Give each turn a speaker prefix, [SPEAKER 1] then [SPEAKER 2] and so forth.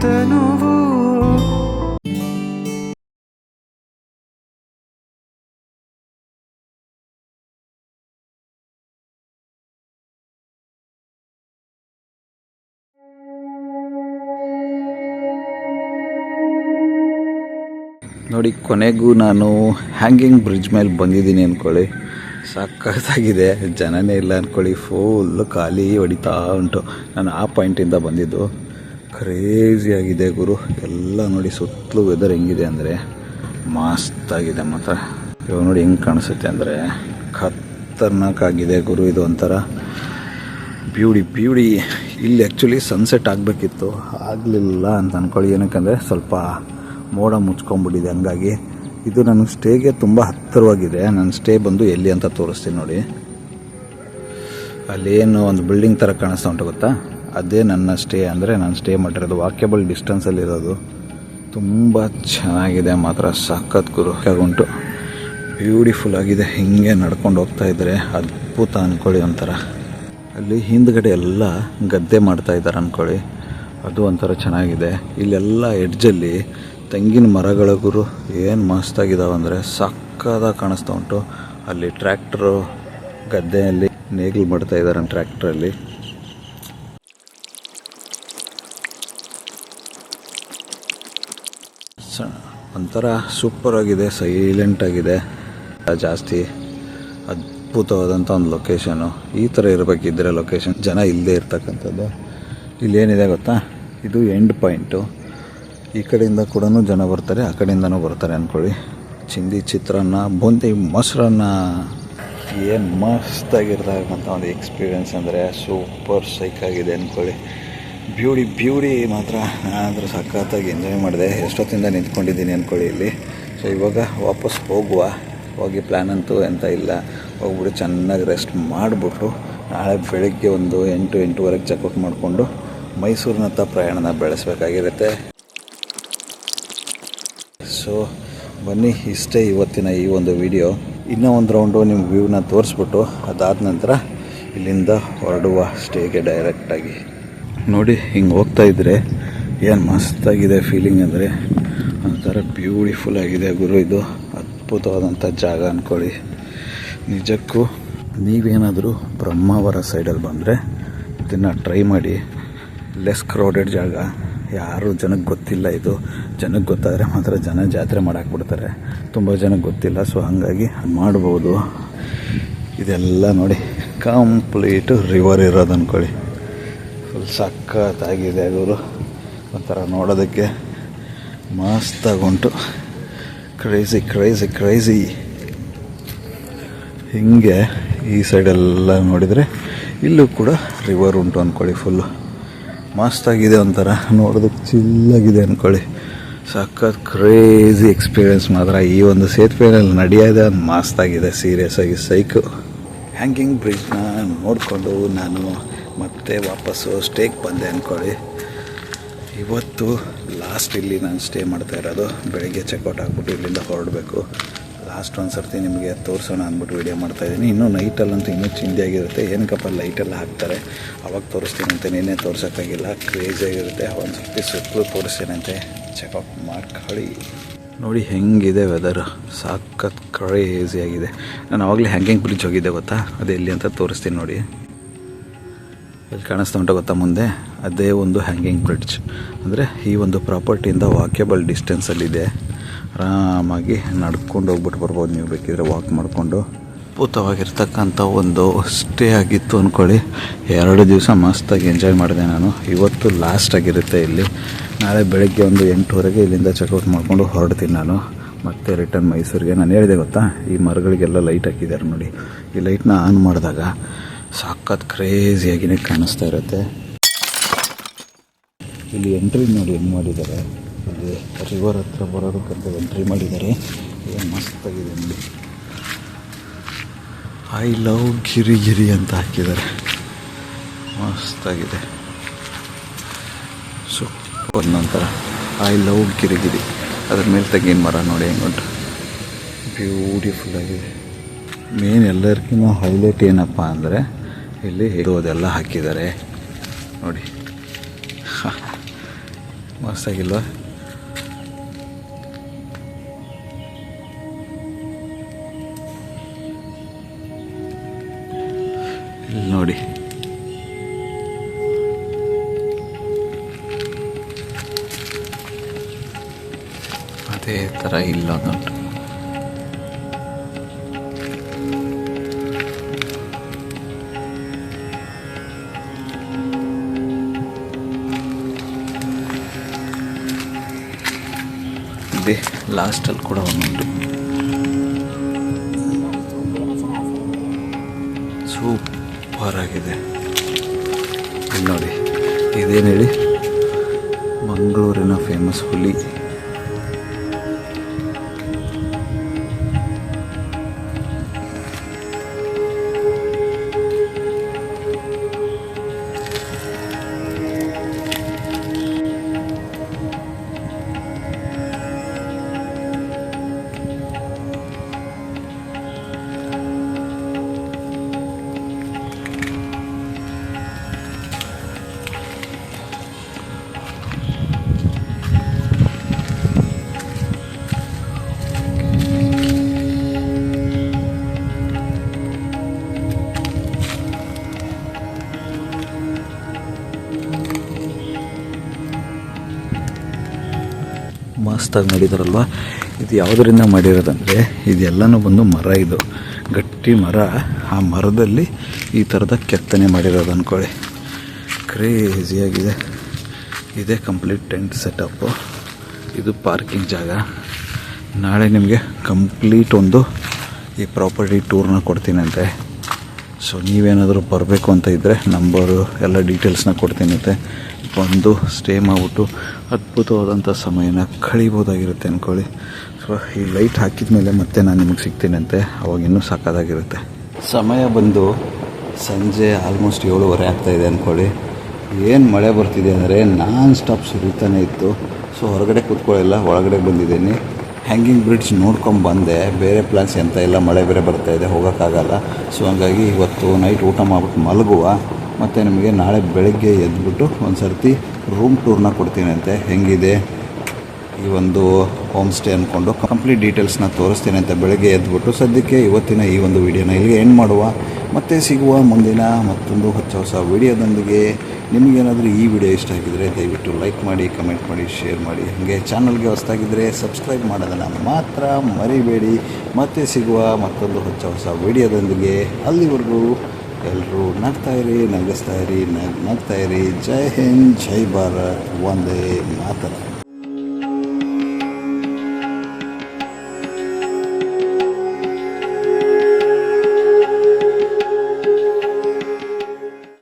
[SPEAKER 1] ತನುವು.
[SPEAKER 2] ನೋಡಿ ಕೊನೆಗೂ ನಾನು ಹ್ಯಾಂಗಿಂಗ್ ಬ್ರಿಡ್ಜ್ ಮೇಲೆ ಬಂದಿದ್ದೀನಿ ಅಂದ್ಕೊಳ್ಳಿ ಸಖತ್ತಾಗಿದೆ ಜನನೇ ಇಲ್ಲ ಅಂದ್ಕೊಳ್ಳಿ ಫುಲ್ಲು ಖಾಲಿ ಹೊಡಿತಾ ಉಂಟು. ನಾನು ಆ ಪಾಯಿಂಟಿಂದ ಬಂದಿದ್ದು. ಕ್ರೇಜಿಯಾಗಿದೆ ಗುರು. ಎಲ್ಲ ನೋಡಿ ಸುತ್ತಲೂ ವೆದರ್ ಹೆಂಗಿದೆ ಅಂದರೆ ಮಸ್ತಾಗಿದೆ ಮಾತ್ರ. ಇವಾಗ ನೋಡಿ ಹೆಂಗೆ ಕಾಣಿಸುತ್ತೆ ಅಂದರೆ ಖತರ್ನಾಕಾಗಿದೆ ಗುರು ಇದು ಒಂಥರ. ಬ್ಯೂಡಿ ಬ್ಯೂಡಿ ಇಲ್ಲಿ ಆ್ಯಕ್ಚುಲಿ ಸನ್ಸೆಟ್ ಆಗಬೇಕಿತ್ತು. ಆಗಲಿಲ್ಲ ಅಂತ ಅಂದ್ಕೊಳ್ಳಿ ಏನಕ್ಕಂದರೆ ಸ್ವಲ್ಪ ಮೋಡ ಮುಚ್ಕೊಂಡ್ಬಿಟ್ಟಿದೆ ಹಂಗಾಗಿ. ಇದು ನನ್ನ ಸ್ಟೇಗೆ ತುಂಬ ಹತ್ತಿರವಾಗಿದೆ. ನನ್ನ ಸ್ಟೇ ಬಂದು ಎಲ್ಲಿ ಅಂತ ತೋರಿಸ್ತೀನಿ ನೋಡಿ. ಅಲ್ಲೇನು ಒಂದು ಬಿಲ್ಡಿಂಗ್ ಥರ ಕಾಣಿಸ್ತಾ ಉಂಟು ಗೊತ್ತಾ? ಅದೇ ನನ್ನ ಸ್ಟೇ ಅಂದರೆ ನಾನು ಸ್ಟೇ ಮಾಡಿರೋದು. ವಾಕ್ಯಬಲ್ ಡಿಸ್ಟೆನ್ಸಲ್ಲಿರೋದು ತುಂಬ ಚೆನ್ನಾಗಿದೆ ಮಾತ್ರ. ಸಖತ್ ಗುರು ಹೇಗುಂಟು ಬ್ಯೂಟಿಫುಲ್ ಆಗಿದೆ. ಹಿಂಗೆ ನಡ್ಕೊಂಡು ಹೋಗ್ತಾ ಇದ್ದರೆ ಅದ್ಭುತ ಅಂದ್ಕೊಳ್ಳಿ ಒಂಥರ. ಅಲ್ಲಿ ಹಿಂದ್ಗಡೆ ಎಲ್ಲ ಗದ್ದೆ ಮಾಡ್ತಾ ಇದ್ದಾರೆ ಅಂದ್ಕೊಳ್ಳಿ ಅದು ಒಂಥರ ಚೆನ್ನಾಗಿದೆ. ಇಲ್ಲೆಲ್ಲ ಎಡ್ಜಲ್ಲಿ ತೆಂಗಿನ ಮರಗಳ ಗುರು, ಏನು ಮಸ್ತಾಗಿದ್ದಾವೆ ಅಂದರೆ ಸಕ್ಕದ ಕಾಣಿಸ್ತಾ ಉಂಟು. ಅಲ್ಲಿ ಟ್ರ್ಯಾಕ್ಟ್ರು ಗದ್ದೆಯಲ್ಲಿ ನೇಗಿಲು ಮಾಡ್ತಾ ಇದ್ದಾರೆ ಟ್ರ್ಯಾಕ್ಟ್ರಲ್ಲಿ. ಒಂಥರ ಸೂಪರ್ ಆಗಿದೆ ಸೈಲೆಂಟ್ ಆಗಿದೆ. ಜಾಸ್ತಿ ಅದ್ಭುತವಾದಂಥ ಒಂದು ಲೊಕೇಶನು ಈ ಥರ ಇರಬೇಕಿದ್ರೆ ಲೊಕೇಶನ್ ಜನ ಇಲ್ಲದೆ ಇರ್ತಕ್ಕಂಥದ್ದು. ಇಲ್ಲೇನಿದೆ ಗೊತ್ತಾ? ಇದು ಎಂಡ್ ಪಾಯಿಂಟು ಈ ಕಡೆಯಿಂದ ಕೂಡ ಜನ ಬರ್ತಾರೆ, ಆ ಕಡೆಯಿಂದನೂ ಬರ್ತಾರೆ ಅಂದ್ಕೊಳ್ಳಿ ಚಿಂದಿ ಚಿತ್ರಾನ್ನ, ಬೂಂದಿ ಮೊಸರನ್ನ ಏನು ಮಸ್ತಾಗಿರ್ತಕ್ಕಂಥ ಒಂದು ಎಕ್ಸ್ಪೀರಿಯೆನ್ಸ್ ಅಂದರೆ ಸೂಪರ್ ಸೈಕ್ ಆಗಿದೆ ಅಂದ್ಕೊಳ್ಳಿ ಬ್ಯೂಟಿ ಬ್ಯೂಟಿ ಮಾತ್ರ. ಆದರೆ ಸಖತ್ತಾಗಿ ಎಂಜಾಯ್ ಮಾಡಿದೆ. ಎಷ್ಟೊತ್ತಿಂದ ನಿಂತ್ಕೊಂಡಿದ್ದೀನಿ ಅಂದ್ಕೊಳ್ಳಿ ಇಲ್ಲಿ. ಸೊ ಇವಾಗ ವಾಪಸ್ ಹೋಗುವ. ಹೋಗಿ ಪ್ಲ್ಯಾನ್ ಅಂತೂ ಎಂತ ಇಲ್ಲ. ಹೋಗ್ಬಿಟ್ಟು ಚೆನ್ನಾಗಿ ರೆಸ್ಟ್ ಮಾಡಿಬಿಟ್ಟು ನಾಳೆ ಬೆಳಗ್ಗೆ ಒಂದು ಎಂಟು, ಎಂಟೂವರೆಗೆ ಚೆಕ್ಔಟ್ ಮಾಡಿಕೊಂಡು ಮೈಸೂರಿನತ್ತ ಪ್ರಯಾಣನ ಬೆಳೆಸಬೇಕಾಗಿರುತ್ತೆ. ಸೊ ಬನ್ನಿ, ಇಷ್ಟೇ ಇವತ್ತಿನ ಈ ಒಂದು ವಿಡಿಯೋ ಇನ್ನೂ ಒಂದು ರೌಂಡು ನಿಮ್ಮ ವ್ಯೂನ ತೋರಿಸ್ಬಿಟ್ಟು ಅದಾದ ನಂತರ ಇಲ್ಲಿಂದ ಹೊರಡುವ ಸ್ಟೇಗೆ ಡೈರೆಕ್ಟಾಗಿ ನೋಡಿ, ಹಿಂಗೆ ಹೋಗ್ತಾ ಇದ್ದರೆ ಏನು ಮಸ್ತಾಗಿದೆ ಫೀಲಿಂಗ್ ಅಂದರೆ. ಒಂಥರ ಬ್ಯೂಟಿಫುಲ್ ಆಗಿದೆ ಗುರು ಇದು. ಅದ್ಭುತವಾದಂಥ ಜಾಗ ಅಂದ್ಕೊಳ್ಳಿ ನಿಜಕ್ಕೂ ನೀವೇನಾದರೂ ಬ್ರಹ್ಮಾವರ ಸೈಡಲ್ಲಿ ಬಂದರೆ ಇದನ್ನು ಟ್ರೈ ಮಾಡಿ. ಲೆಸ್ ಕ್ರೌಡೆಡ್ ಜಾಗ. ಯಾರು ಜನಕ್ಕೆ ಗೊತ್ತಿಲ್ಲ ಇದು. ಜನಕ್ಕೆ ಗೊತ್ತಾದರೆ ಮಾತ್ರ ಜನ ಜಾತ್ರೆ ಮಾಡಾಕ್ಬಿಡ್ತಾರೆ. ತುಂಬ ಜನಕ್ಕೆ ಗೊತ್ತಿಲ್ಲ ಸೊ ಹಾಗಾಗಿ ಮಾಡ್ಬೋದು. ಇದೆಲ್ಲ ನೋಡಿ ಕಂಪ್ಲೀಟು ರಿವರ್ ಇರೋದು ಅಂದ್ಕೊಳ್ಳಿ ಫುಲ್ ಸಖತ್ತಾಗಿದೆ ಗುರು. ಒಂಥರ ನೋಡೋದಕ್ಕೆ ಮಸ್ತಾಗುಂಟು. ಕ್ರೇಜಿ ಕ್ರೇಜಿ ಕ್ರೇಜಿ ಹೀಗೆ ಈ ಸೈಡೆಲ್ಲ ನೋಡಿದರೆ ಇಲ್ಲೂ ಕೂಡ ರಿವರ್ ಉಂಟು ಅಂದ್ಕೊಳ್ಳಿ ಫುಲ್ಲು ಮಸ್ತಾಗಿದೆ ಒಂಥರ. ನೋಡೋದಕ್ಕೆ ಚಿಲ್ಲಾಗಿದೆ ಅಂದ್ಕೊಳ್ಳಿ ಸಖತ್ ಕ್ರೇಜಿ ಎಕ್ಸ್ಪೀರಿಯೆನ್ಸ್ ಮಾತ್ರ. ಈ ಒಂದು ಸೇತುವೆನಲ್ಲಿ ನಡೆಯೋದೆ ಒಂದು ಮಸ್ತಾಗಿದೆ ಸೀರಿಯಸ್ ಆಗಿ ಸೈಕು ಹ್ಯಾಂಗಿಂಗ್ ಬ್ರಿಡ್ಜ್ನ ನೋಡಿಕೊಂಡು ನಾನು ಮತ್ತೆ ವಾಪಸ್ಸು ಸ್ಟೇಗೆ ಬಂದೆ ಅಂದ್ಕೊಳ್ಳಿ ಇವತ್ತು ಲಾಸ್ಟ್ ಇಲ್ಲಿ ನಾನು ಸ್ಟೇ ಮಾಡ್ತಾ ಇರೋದು. ಬೆಳಗ್ಗೆ ಚೆಕ್ಔಟ್ ಆಗ್ಬಿಟ್ಟು ಇಲ್ಲಿಂದ ಹೊರಡಬೇಕು. ಲಾಸ್ಟ್ ಒಂದು ಸರ್ತಿ ನಿಮಗೆ ತೋರಿಸೋಣ ಅಂದ್ಬಿಟ್ಟು ವೀಡಿಯೋ ಮಾಡ್ತಾಯಿದ್ದೀನಿ ಇನ್ನೂ ನೈಟಲ್ಲಂತೂ ಇನ್ನೂ ಚಿಂದಿಯಾಗಿರುತ್ತೆ ಏನಕ್ಕಪ್ಪ ಲೈಟೆಲ್ಲ ಹಾಕ್ತಾರೆ? ಅವಾಗ ಅಂತ ನಿನ್ನೆ ತೋರ್ಸೋಕ್ಕಾಗಿಲ್ಲ. ಕ್ರೇಜಿಯಾಗಿರುತ್ತೆ ಒಂದು ಸರ್ತಿ ಸುತ್ತಲೂ ತೋರಿಸ್ತೀನಂತೆ. ಚೆಕಪ್ ಮಾಡ್ಕೊಳ್ಳಿ ನೋಡಿ ಹೆಂಗಿದೆ ವೆದರ್ ಕ್ರೇಜಿ ಆಗಿದೆ. ನಾನು ಆವಾಗಲೇ ಹ್ಯಾಂಗಿಂಗ್ ಬ್ರಿಡ್ಜ್ ಹೋಗಿದ್ದೆ ಗೊತ್ತಾ? ಅದು ಎಲ್ಲಿ ಅಂತ ತೋರಿಸ್ತೀನಿ ನೋಡಿ. ಇಲ್ಲಿ ಕಾಣಿಸ್ತಾ ಉಂಟು ಗೊತ್ತಾ ಮುಂದೆ? ಅದೇ ಒಂದು ಹ್ಯಾಂಗಿಂಗ್ ಬ್ರಿಡ್ಜ್ ಅಂದರೆ ಈ ಒಂದು ಪ್ರಾಪರ್ಟಿಯಿಂದ ವಾಕ್ಯಬಲ್ ಡಿಸ್ಟೆನ್ಸಲ್ಲಿದೆ ಆರಾಮಾಗಿ ನಡ್ಕೊಂಡು ಹೋಗ್ಬಿಟ್ಟು ಬರ್ಬೋದು. ನೀವು ಬೇಕಿದ್ರೆ ವಾಕ್ ಮಾಡಿಕೊಂಡು. ಅದ್ಭುತವಾಗಿರ್ತಕ್ಕಂಥ ಒಂದು ಸ್ಟೇ ಆಗಿತ್ತು ಅಂದ್ಕೊಳ್ಳಿ ಎರಡು ದಿವಸ ಮಸ್ತಾಗಿ ಎಂಜಾಯ್ ಮಾಡಿದೆ ನಾನು. ಇವತ್ತು ಲಾಸ್ಟ್ ಆಗಿರುತ್ತೆ ಇಲ್ಲಿ. ನಾಳೆ ಬೆಳಗ್ಗೆ ಒಂದು ಎಂಟುವರೆಗೆ ಇಲ್ಲಿಂದ ಚೆಕ್ಔಟ್ ಮಾಡಿಕೊಂಡು ಹೊರಡ್ತೀನಿ ನಾನು. ಮತ್ತೆ ರಿಟರ್ನ್ ಮೈಸೂರಿಗೆ. ನಾನು ಹೇಳಿದೆ ಗೊತ್ತಾ? ಈ ಮರಗಳಿಗೆಲ್ಲ ಲೈಟ್ ಹಾಕಿದ್ದಾರೆ ನೋಡಿ. ಈ ಲೈಟ್ನ ಆನ್ ಮಾಡಿದಾಗ ಸಖತ್ ಕ್ರೇಜಿಯಾಗಿನೇ ಕಾಣಿಸ್ತಾ ಇರುತ್ತೆ. ಇಲ್ಲಿ ಎಂಟ್ರಿ ನೋಡಿ ಹೆಂಗೆ ಮಾಡಿದ್ದಾರೆ. ಇಲ್ಲಿ ರಿವರ್ ಹತ್ರ ಬರೋದಕ್ಕಂತ ಎಂಟ್ರಿ ಮಾಡಿದ್ದಾರೆ. ಏನು ಮಸ್ತಾಗಿದೆ ನೋಡಿ. ಐ ಲವ್ ಗಿರಿ ಗಿರಿ ಅಂತ ಹಾಕಿದ್ದಾರೆ. ಮಸ್ತಾಗಿದೆ ಸೂಪರ್ ನಂತರ ಐ ಲವ್ ಗಿರಿಗಿರಿ ಅದ್ರ ಮೇಲೆ ತೆಗಿನ ಮರ ನೋಡಿ ಹೆಂಗುಂಟು ಬ್ಯೂಟಿಫುಲ್ ಆಗಿದೆ. ಮೇನ್ ಎಲ್ಲರಿಗಿಂತ ಹೈಲೈಟ್ ಏನಪ್ಪ ಅಂದರೆ ಇಲ್ಲಿ ಅದೆಲ್ಲ ಹಾಕಿದ್ದಾರೆ. ನೋಡಿ. ಮಸ್ತಾಗಿಲ್ವಾ ಅದೇ ಥರ ಇಲ್ಲೊಂದುಂಟು ಇದೆ ಲಾಸ್ಟಲ್ಲಿ ಕೂಡ ಒಂದು. ಸೂಪರ್ ಆಗಿದೆ. ಇಲ್ಲಿ ನೋಡಿ, ಇದೇನು ಹೇಳಿ? ಮಂಗಳೂರಿನ ಫೇಮಸ್ ಹುಲಿ. ಮಸ್ತಾಗಿ ಮಾಡಿದಾರಲ್ವ? ಇದು ಯಾವುದರಿಂದ ಮಾಡಿರೋದಂದರೆ, ಇದೆಲ್ಲನೂ ಬಂದು ಮರ ಇದು. ಗಟ್ಟಿ ಮರ. ಆ ಮರದಲ್ಲಿ ಈ ಥರದ ಕೆತ್ತನೆ ಮಾಡಿರೋದು ಅಂದ್ಕೊಳ್ಳಿ ಕ್ರೇಜಿಯಾಗಿದೆ ಇದೇ ಕಂಪ್ಲೀಟ್ ಟೆಂಟ್ ಸೆಟಪ್ಪು ಇದು ಪಾರ್ಕಿಂಗ್ ಜಾಗ. ನಾಳೆ ನಿಮಗೆ ಕಂಪ್ಲೀಟ್ ಒಂದು ಈ ಪ್ರಾಪರ್ಟಿ ಟೂರ್ನ ಕೊಡ್ತೀನಂತೆ. ಸೊ ನೀವೇನಾದರೂ ಬರಬೇಕು ಅಂತ ಇದ್ದರೆ ನಂಬರು, ಎಲ್ಲ ಡೀಟೇಲ್ಸ್ನ ಕೊಡ್ತೀನಂತೆ ಬಂದು ಸ್ಟೇ ಮಾಡಿಬಿಟ್ಟು ಅದ್ಭುತವಾದಂಥ ಸಮಯನ ಕಳಿಬೋದಾಗಿರುತ್ತೆ ಅಂದ್ಕೊಳ್ಳಿ ಸೊ ಈ ಲೈಟ್ ಹಾಕಿದ ಮೇಲೆ ಮತ್ತೆ ನಾನು ನಿಮಗೆ ಸಿಗ್ತೀನಂತೆ. ಅವಾಗ ಇನ್ನೂ ಸಾಕಾಗಿರುತ್ತೆ ಸಮಯ ಬಂದು ಸಂಜೆ ಆಲ್ಮೋಸ್ಟ್ ಏಳುವರೆ ಆಗ್ತಾಯಿದೆ ಅಂದ್ಕೊಳ್ಳಿ ಏನು ಮಳೆ ಬರ್ತಿದೆ ಅಂದರೆ ನಾನ್ ಸ್ಟಾಪ್ ಸುರಿತಾನೆ ಇತ್ತು. ಸೊ ಹೊರಗಡೆ ಕೂತ್ಕೊಳ್ಳಿಲ್ಲ, ಒಳಗಡೆ ಬಂದಿದ್ದೀನಿ. ಹ್ಯಾಂಗಿಂಗ್ ಬ್ರಿಡ್ಜ್ ನೋಡ್ಕೊಂಡು ಬಂದೆ. ಬೇರೆ ಪ್ಲಾನ್ಸ್ ಎಂತ ಇಲ್ಲ. ಮಳೆ ಬೇರೆ ಬರ್ತಾ ಇದೆ. ಹೋಗೋಕ್ಕಾಗಲ್ಲ. ಸೊ ಹಂಗಾಗಿ ಇವತ್ತು ನೈಟ್ ಊಟ ಮಾಡ್ಬಿಟ್ಟು ಮಲಗುವ. ಮತ್ತು ನಿಮಗೆ ನಾಳೆ ಬೆಳಗ್ಗೆ ಎದ್ಬಿಟ್ಟು ಒಂದು ಸರ್ತಿ ರೂಮ್ ಟೂರ್ನ ಕೊಡ್ತೀನಂತೆ. ಹೆಂಗಿದೆ? ಈ ಒಂದು ಹೋಮ್ ಸ್ಟೇ ಅಂದ್ಕೊಂಡು ಕಂಪ್ಲೀಟ್ ಡೀಟೇಲ್ಸ್ನ ತೋರಿಸ್ತೀನಿ ಅಂತ ಬೆಳಗ್ಗೆ ಎದ್ಬಿಟ್ಟು ಸದ್ಯಕ್ಕೆ ಇವತ್ತಿನ ಈ ಒಂದು ವಿಡಿಯೋನ ಇಲ್ಲಿಗೆ ಎಂಡ್ ಮಾಡುವ. ಮತ್ತೆ ಸಿಗುವ ಮುಂದಿನ ಮತ್ತೊಂದು ಹೊಸ ಹೊಸ ವಿಡಿಯೋದೊಂದಿಗೆ ನಿಮಗೇನಾದರೂ ಈ ವಿಡಿಯೋ ಇಷ್ಟ ಆಗಿದ್ದರೆ ದಯವಿಟ್ಟು ಲೈಕ್ ಮಾಡಿ ಕಮೆಂಟ್ ಮಾಡಿ ಶೇರ್ ಮಾಡಿ. ಹಾಗೆ ಚಾನಲ್ಗೆ ಹೊಸದಾಗಿದ್ದರೆ ಸಬ್ಸ್ಕ್ರೈಬ್ ಮಾಡೋದನ್ನು ಮಾತ್ರ ಮರಿಬೇಡಿ. ಮತ್ತೆ ಸಿಗುವ ಮತ್ತೊಂದು ಹೊಸ ಹೊಸ ವಿಡಿಯೋದೊಂದಿಗೆ ಅಲ್ಲಿವರೆಗೂ ಎಲ್ಲರೂ ನಗ್ತಾ ಇರಿ, ನಗಿಸ್ತಾ ಇರಿ, ನಗ್ ನಗ್ತಾ ಇರಿ. ಜೈ ಹಿಂದ್, ಜೈ ಭಾರತ್. ಒಂದೇ ಮಾತರ.